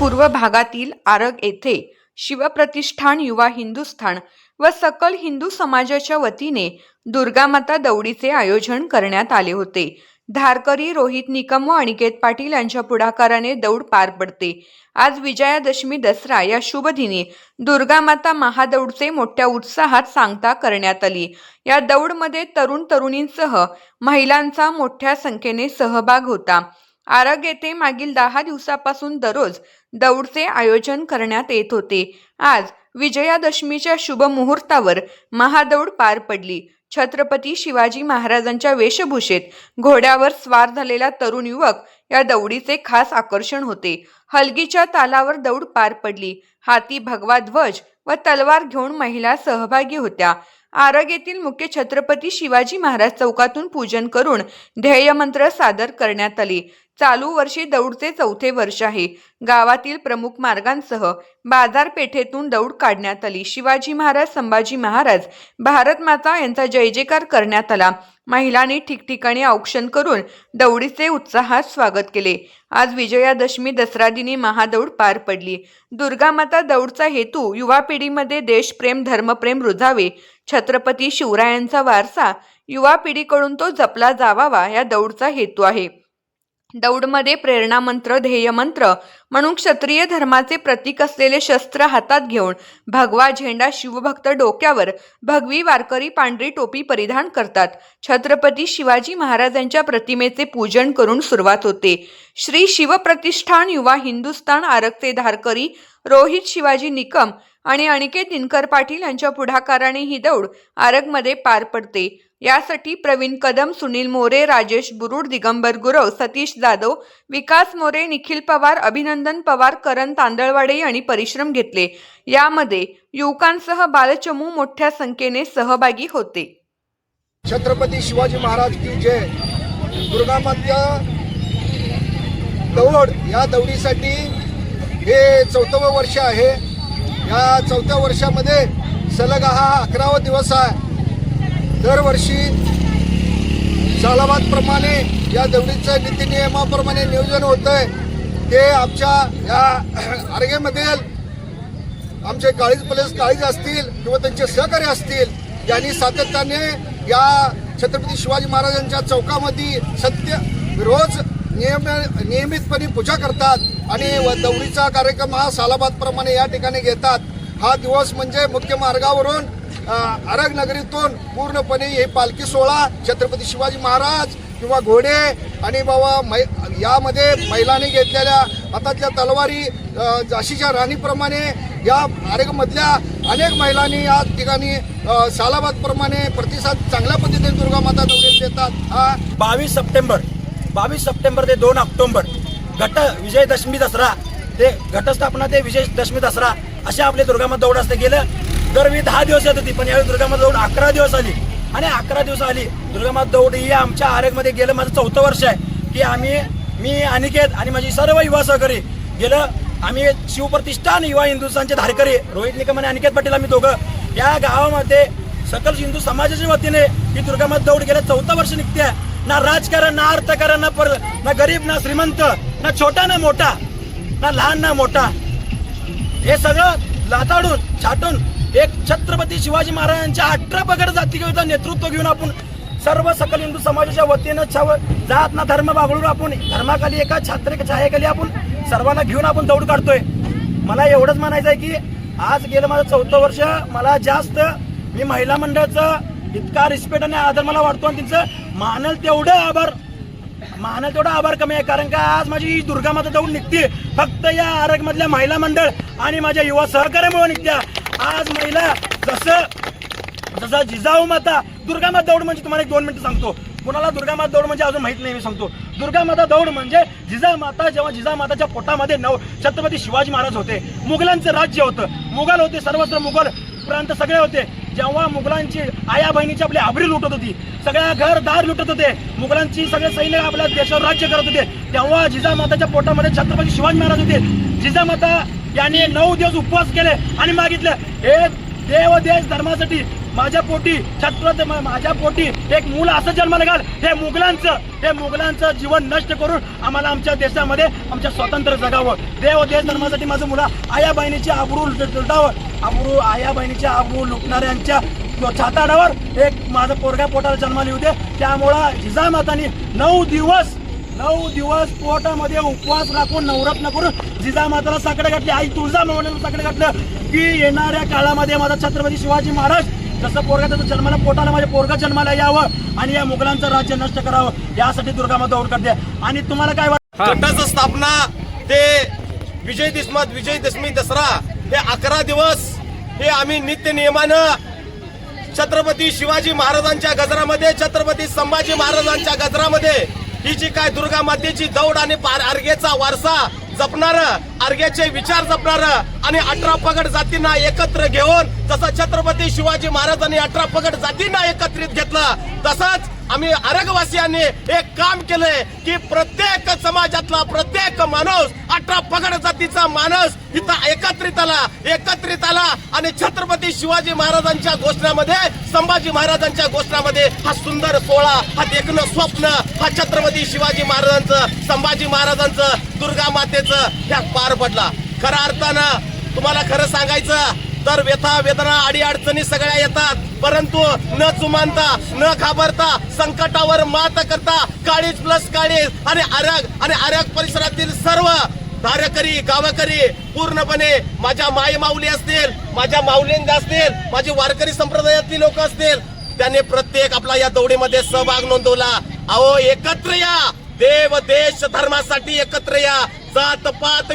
पूर्व भागातील आरग येथे शिवप्रतिष्ठान युवा हिंदुस्थान व सकल हिंदू समाजाच्या वतीने दुर्गामाता दौडीचे आयोजन करण्यात आले होते. धारकरी रोहित निकम व अनिकेत पाटील यांच्या पुढाकाराने दौड पार पडते. आज विजयादशमी दसरा या शुभदिनी दुर्गामाता महादौडचे मोठ्या उत्साहात सांगता करण्यात आली. या दौडमध्ये तरुण तरुणींसह महिलांचा मोठ्या संख्येने सहभाग होता. आरग येथे मागील दहा दिवसापासून दररोज दौडचे आयोजन करण्यात येत होते. आज विजयादशमीच्या शुभ मुहूर्तावर महादौड पार पडली. छत्रपती शिवाजी महाराजांच्या वेशभूषेत घोड्यावर स्वार झालेला तरुण युवक या दौडीचे खास आकर्षण होते. हलगीच्या तालावर दौड पार पडली. हाती भगवा ध्वज व तलवार घेऊन महिला सहभागी होत्या. आरग येथील मुख्य छत्रपती शिवाजी महाराज चौकातून पूजन करून ध्येयमंत्र सादर करण्यात आले. चालू वर्षी दौडचे चौथे वर्ष आहे. गावातील प्रमुख मार्गांसह बाजारपेठेतून दौड काढण्यात आली. शिवाजी महाराज संभाजी महाराज भारत माता यांचा जय जयकार करण्यात आला. महिलांनी ठिकठिकाणी औक्षण करून दौडीचे उत्साहात स्वागत केले. आज विजयादशमी दसरा दिनी महादौड पार पडली. दुर्गामाता दौडचा हेतू युवा पिढीमध्ये देशप्रेम धर्मप्रेम रुजावे छत्रपती शिवरायांचा वारसा युवा पिढीकडून तो जपला जावावा या दौडचा हेतू आहे. दौडमध्ये प्रेरणामंत्र ध्येयमंत्र म्हणून क्षत्रिय धर्माचे प्रतीक असलेले शस्त्र हातात घेऊन भगवा झेंडा शिवभक्त डोक्यावर भगवी वारकरी पांढरी टोपी परिधान करतात. छत्रपती शिवाजी महाराजांच्या प्रतिमेचे पूजन करून सुरुवात होते. श्री शिवप्रतिष्ठान युवा हिंदुस्थान आरगचे धारकरी रोहित शिवाजी निकम आणि अनिकेत दिनकर पाटील यांच्या पुढाकाराने ही दौड आरगमध्ये पार पडते. यासाठी प्रवीण कदम सुनील मोरे राजेश बुरुड दिगंबर गुरव सतीश जाधव विकास मोरे निखिल पवार अभिनंदन पवार करण तांदळवाडे यांनी परिश्रम घेतले. यामध्ये युवकांसह बालचमू मोठ्या संख्येने सहभागी होते. छत्रपती शिवाजी महाराज की जय. दुर्गामात्या दौड या दौडीसाठी हे चौथवं वर्ष आहे. या चौथ्या वर्षामध्ये सलग हा अकरावा दिवस आहे. दरवर्षी सालाबादप्रमाणे या दौडीचं नीतिनियमाप्रमाणे नियोजन होतं आहे ते आमच्या या आर्गेमध्ये आमचे काळीज प्लस काळीज असतील किंवा त्यांचे सहकारी असतील यांनी सातत्याने या छत्रपती शिवाजी महाराजांच्या चौकामध्ये सत्य रोज नियम नियमितपणे पूजा करतात आणि व दौडीचा कार्यक्रम हा सालाबादप्रमाणे या ठिकाणी घेतात. हा दिवस म्हणजे मुख्य मार्गावरून नगरीतून पूर्णपणे हे पालखी सोहळा छत्रपती शिवाजी महाराज किंवा घोडे आणि बाबा मै यामध्ये महिलांनी घेतलेल्या हातातल्या तलवारी झाशीच्या राणीप्रमाणे या आरेगमधल्या अनेक महिलांनी या ठिकाणी सालाबादप्रमाणे प्रतिसाद चांगल्या पद्धतीने दुर्गामाता दौऱ्यात देतात. हा. बावीस सप्टेंबर बावीस सप्टेंबर ते दोन ऑक्टोबर घट विजयदशमी दसरा ते घटस्थापना ते विजयदशमी दसरा असे आपले दुर्गामाता दौड असते. गेलं दरवेळी दहा दिवस येत होती पण यावेळी दुर्गामाता दौड अकरा दिवस आली. आणि अकरा दिवस आली दुर्गामाता दौड ही आमच्या आरेगमध्ये गेलं माझं चौथं वर्ष आहे की आम्ही मी अनिकेत आणि माझी सर्व युवा सहकारी गेलं आम्ही शिवप्रतिष्ठान युवा हिंदुस्थानचे धारकरी रोहित निकम आणि अनिकेत पाटील आम्ही दोघं या गावामध्ये सकल हिंदू समाजाच्या वतीने ही दुर्गामाता दौड गेल्या चौथं वर्ष निघते ना राजकारण ना अर्थकारण ना पर ना गरीब ना श्रीमंत ना छोटा ना मोठा ना लहान ना मोठा. हे सगळं लाताडून छाटून एक छत्रपती शिवाजी महाराजांच्या अठरा पगड जातीकरिता नेतृत्व घेऊन आपण सर्व सकल हिंदू समाजाच्या वतीनं छाव जात ना धर्म बागळून आपण धर्माखाली एका छात्र छायेखाली आपण सर्वांना घेऊन आपण दौड काढतोय. मला एवढंच म्हणायचं आहे की आज गेलं माझं चौथं वर्ष. मला जास्त मी महिला मंडळाचं इतका रिस्पेक्ट आणि आदर मला वाटतो आणि त्यांचं मानल तेवढं आभार. मानल तेवढा आभार कमी आहे. कारण का आज माझी दुर्गा माता दौड निघते. फक्त या आरगमधल्या महिला मंडळ आणि माझ्या युवा सहकार्यामुळे निघत्या. आज महिला जसं जसं जिजाऊ माता दुर्गामाता दौड म्हणजे तुम्हाला एक दोन मिनिटं सांगतो. कुणाला दुर्गामाता दौड म्हणजे अजून माहीत नाही मी सांगतो. दुर्गामाता दौड म्हणजे जिजामाता जेव्हा जिजामाताच्या पोटामध्ये नव छत्रपती शिवाजी महाराज होते. मुघलांचं राज्य होतं. मुघल होते सर्वत्र मुघल प्रांत सगळे होते. जेव्हा मुघलांची आया बहिणीची आपली आबरी लुटत होती. सगळ्या घर दार लुटत होते. मुघलांची सगळे सैन्य आपल्या देशावर राज्य करत होते. तेव्हा जिजामाताच्या पोटामध्ये छत्रपती शिवाजी महाराज होते. जिजामाता यांनी नऊ दिवस उपवास केले आणि मागितले हे देव देश धर्मासाठी माझ्या पोटी छत्रपती माझ्या पोटी एक मूल असं जन्माला घाल. हे मुघलांचं हे मुघलांचं जीवन नष्ट करून आम्हाला आमच्या देशामध्ये आमच्या स्वातंत्र्य जगावं. देव देश धर्मासाठी माझं मुला आया बहिणीची आबरू लुटावं. आबरू आया बहिणीच्या आबरू लुटणाऱ्यांच्या छाताडावर एक माझं पोरगा पोटाला जन्माला येऊ दे. त्यामुळं जिजामातानी नऊ दिवस नऊ दिवस पोटामध्ये उपवास राखून नवरत्न करून जिजामाताला साकडे घातले. आई तुळजा मावण्याला साकडे घातलं की येणाऱ्या काळामध्ये माझा छत्रपती शिवाजी महाराज जसं पोरगा त्याचं जन्माला पोटाला माझ्या पोरगा जन्माला यावं आणि या मुघलांचं राज्य नष्ट करावं यासाठी दुर्गामाता दौड करते आणि तुम्हाला काय वाटतं? गटाचं स्थापना ते विजय दशमी विजय दशमी दसरा हे अकरा दिवस हे आम्ही नित्य नियमानं छत्रपती शिवाजी महाराजांच्या गजरामध्ये छत्रपती संभाजी महाराजांच्या गजरामध्ये ही जी काय दुर्गा मातेची दौड आणि पार वारसा जपणार अर्घ्याचे विचार जपणार आणि अठरा पगड जातींना एकत्र घेऊन जसं छत्रपती शिवाजी महाराजांनी अठरा पगड जातींना एकत्रित घेतलं तसंच आम्ही आरगवासियांनी एक काम केलंय की प्रत्येक समाजातला प्रत्येक माणूस अठरा पगड जातीचा माणूस इथं एकत्रित आला एकत्रित आला. आणि छत्रपती शिवाजी महाराजांच्या घोषणामध्ये संभाजी महाराजांच्या घोषणामध्ये हा सुंदर सोहळा हा देखणं स्वप्न हा छत्रपती शिवाजी महाराजांचं संभाजी महाराजांचं दुर्गा मातेचं ह्या पार पडला. खऱ्या अर्थानं तुम्हाला खरं सांगायचं तर व्यथा वेदना अडी अडचणी सगळ्या येतात. परंतु न चुमानता न घाबरता संकटावर मात करता काळीज प्लस काळीज आणि आरग आणि आरग परिसरातील सर्व धारकरी गावकरी पूर्णपणे माझ्या माई माऊली असतील माझ्या माऊलींच्या असतील माझे वारकरी संप्रदायातली लोक असतील त्यांनी प्रत्येक आपला या दौडीमध्ये सहभाग नोंदवला. अहो एकत्र या! देव देश धर्मासाठी एकत्र या. जात पात